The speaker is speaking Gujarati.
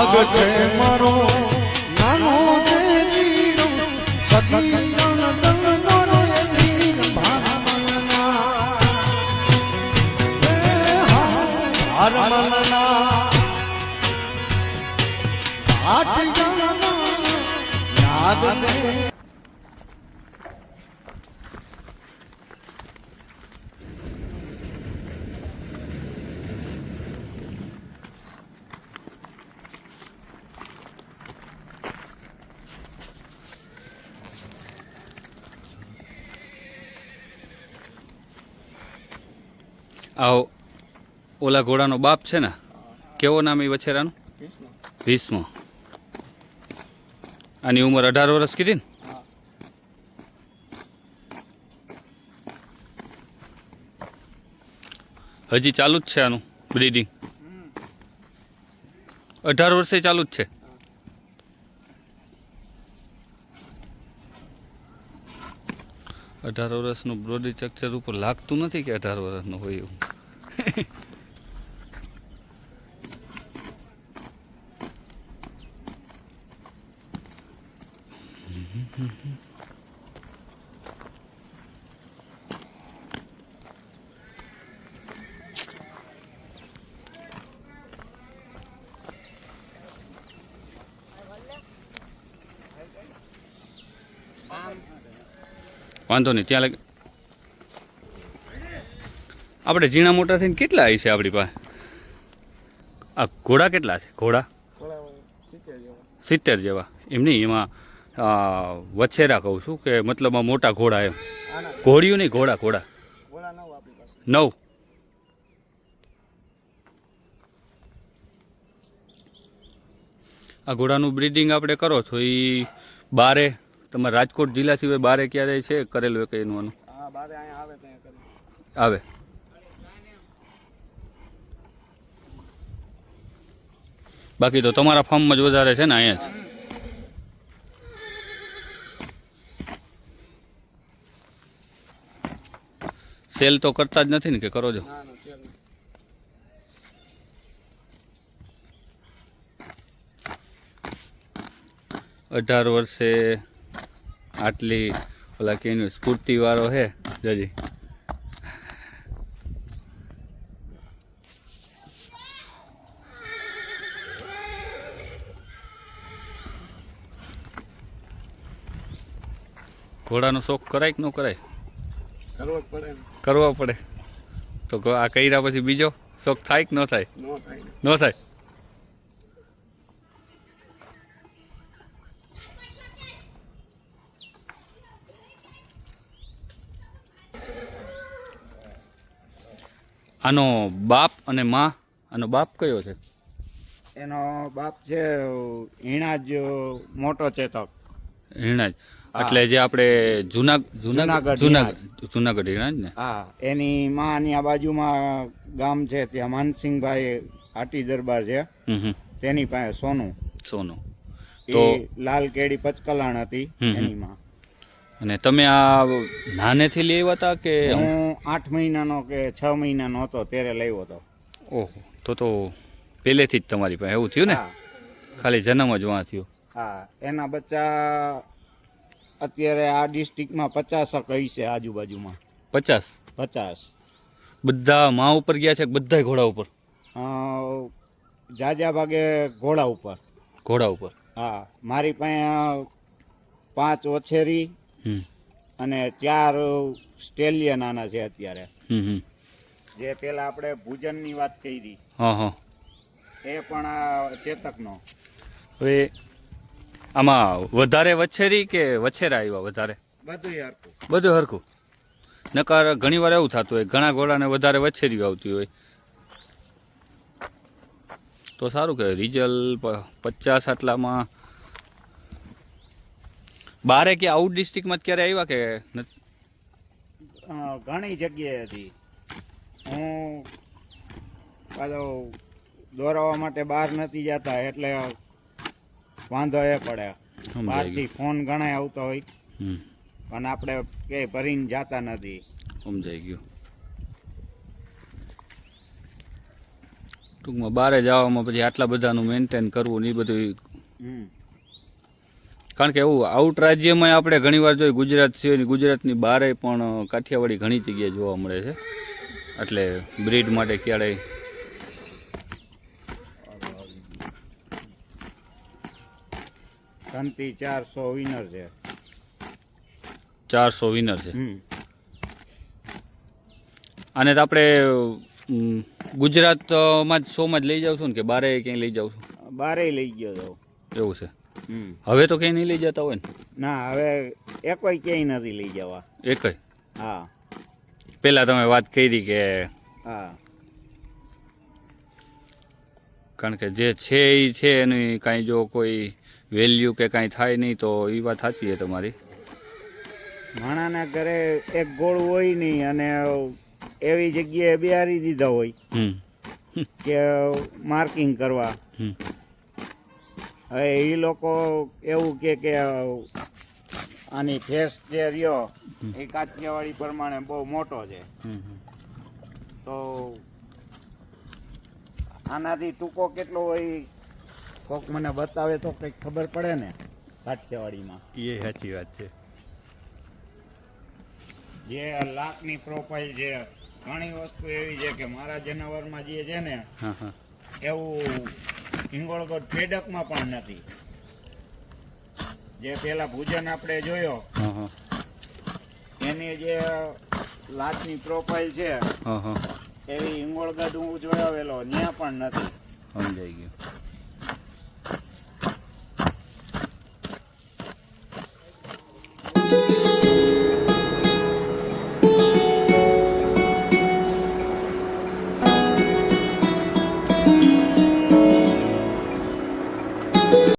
ભાગ છે મારો. નાનો જે જીરો સખી દણ દોરો એ વીર ભાર મનના એ હા આઠ જણના નાગને આ ઓલા ઘોડાનો બાપ છે ને? કેવો નામ એ વછેરાનું? ભીષ્મ. આની ઉંમર અઢાર વર્ષ કીધી ને? હજી ચાલુ જ છે આનું બ્રીડિંગ અઢાર વર્ષે ચાલુ જ છે. અઢાર વર્ષનું બોડી સ્ટ્રક્ચર ઉપર લાગતું નથી કે અઢાર વર્ષનું હોય એવું? વાંધો નહીં, ત્યાં લગી આપણે ઝીણા મોટા થઈને કેટલા આવી છે આપણી પાસે? આ ઘોડા કેટલા છે? ઘોડા? સિત્તેર જેવા. એમ નહીં, એમાં વછેરા કહું છું કે મતલબ મોટા ઘોડા એમ. ઘોડિયું નહીં, ઘોડા ઘોડા. નવ. આ ઘોડાનું બ્રીડિંગ આપણે કરો છો એ બારે તમારે રાજકોટ જિલ્લા સિવાય બારે ક્યારે છે કરેલું એક એનું આવે આવે. બાકી તો તમારા ફાર્મમાં જ વધારે છે ને અહીંયા જ? સેલ તો કરતા જ નથી ને કે કરો છો. અઢાર વર્ષે આટલી ઓલા કે એનું સ્ફૂર્તિવાળો હે જજી. ઘોડાનો શોખ કરાય કે ન કરાય? કરવો પડે કરવો પડે. તો આ કર્યા પછી બીજો શોખ થાય કે ન થાય. ન થાય. આનો બાપ અને માં આનો બાપ કયો છે? એનો બાપ છે હિણાજ મોટો ચેતક. હિણાજ એટલે જે આપણે જુના જુના જુનાગઢ જુનાગઢ જુનાગઢ હિણાજ ને? હા એની માની આ બાજુમાં ગામ છે ત્યાં માનસિંહભાઈ હાટી દરબાર છે. તેની પાસે સોનું. સોનું. તો લાલ કેડી પચકલાણ હતી. એની માં. અને તમે આ નાનેથી લઈ આવ્યા હતા કે હું આઠ મહિનાનો કે છ મહિનાનો હતો ત્યારે લાવ્યો હતો. ઓહો તો તો પહેલેથી જ તમારી પાસે એવું થયું ને? ખાલી જન્મ જ વાં થયો. હા એના બચ્ચા અત્યારે આ ડિસ્ટ્રિક્ટમાં પચાસ કહી છે આજુબાજુમાં. પચાસ? પચાસ. બધા માં ઉપર ગયા છે બધા ઘોડા ઉપર? જાજા ભાગે ઘોડા ઉપર. ઘોડા ઉપર. હા મારી પાસે પાંચ હમ અને ચાર સ્ટેલિયન આના છે અત્યારે. જે પેલા આપણે ભુજનની વાત કરી. હા હા. એ પણ આ ચેતકનો. હવે આમાં વધારે વછેરી કે વછેરા આવ્યા વધારે? બધું હરખું. બધું હરખું? નકાર ઘણી વાર એવું થતું હોય ઘણા ઘોડાને વધારે વછેરી આવતી હોય. તો સારું કે રિઝલ્ટ પચાસ આટલામાં બારે કે આઉટ ડિસ્ટ્રિક્ટમાં ક્યારે આવ્યા કે? ઘણી જગ્યાએ હતી. હું પાછો દોરાવા માટે બહાર નથી જતા એટલે વાંધો એ પડે. બહારથી ફોન ઘણા આવતા હોય. પણ આપણે કે ભરીને જતા નથી. સમજાઈ ગયું. ટૂંકમાં બારે જવામાં પછી આટલા બધાનું મેન્ટેન કરવું ને એ બધું કારણ કે એવું આઉટ રાજ્યમાં આપણે ઘણીવાર જોઈએ ગુજરાત સિવાય ગુજરાતની બહારે પણ કાઠિયાવાડી ઘણી જગ્યાએ જોવા મળે છે. એટલે બ્રીડ માટે ક્યારેય ત્રણથી ચારસો વિનર છે. ચારસો વિનર છે. અને તો આપણે ગુજરાતમાં જ શોમાં જ લઈ જાવ છું ને કે બારે ક્યાંય લઈ જાવ છું? બારે લઈ ગયો એવું છે. હવે તો ક્યાંય નહીં લઈ જતા હોય ને? ના હવે એકોય ક્યાંય નથી લઈ જવા. એક હા. પહેલાં તમે વાત કરી કે હા. કારણ કે જે છે એ છે એની કાંઈ જો કોઈ વેલ્યુ કે કાંઈ થાય નહીં તો એ વાત સાચી છે તમારી. માણાના ઘરે એક ગોળ હોય નહીં અને એવી જગ્યાએ બિહારી દીધા હોય કે માર્કિંગ કરવા. હવે એ લોકો એવું કે કે આની ફેસ જે રહ્યો એ કાઠિયાવાડી પ્રમાણે બહુ મોટો છે. તો આનાથી ટૂંકો કેટલો હોય કોક મને બતાવે તો કંઈક ખબર પડે ને કાઠિયાવાડીમાં. એ સાચી વાત છે. જે લાખની પ્રોફાઇલ છે ઘણી વસ્તુ એવી છે કે મારા જનાવરમાં જે છે ને એવું હિંગોળગઢ ફેડકમાં પણ નથી. જે પેલા ભુજન આપણે જોયો એની જે લાતની પ્રોફાઇલ છે એવી હિંગોળગઢ હું જોયો વેલો ત્યાં પણ નથી. સમજાઈ ગયું.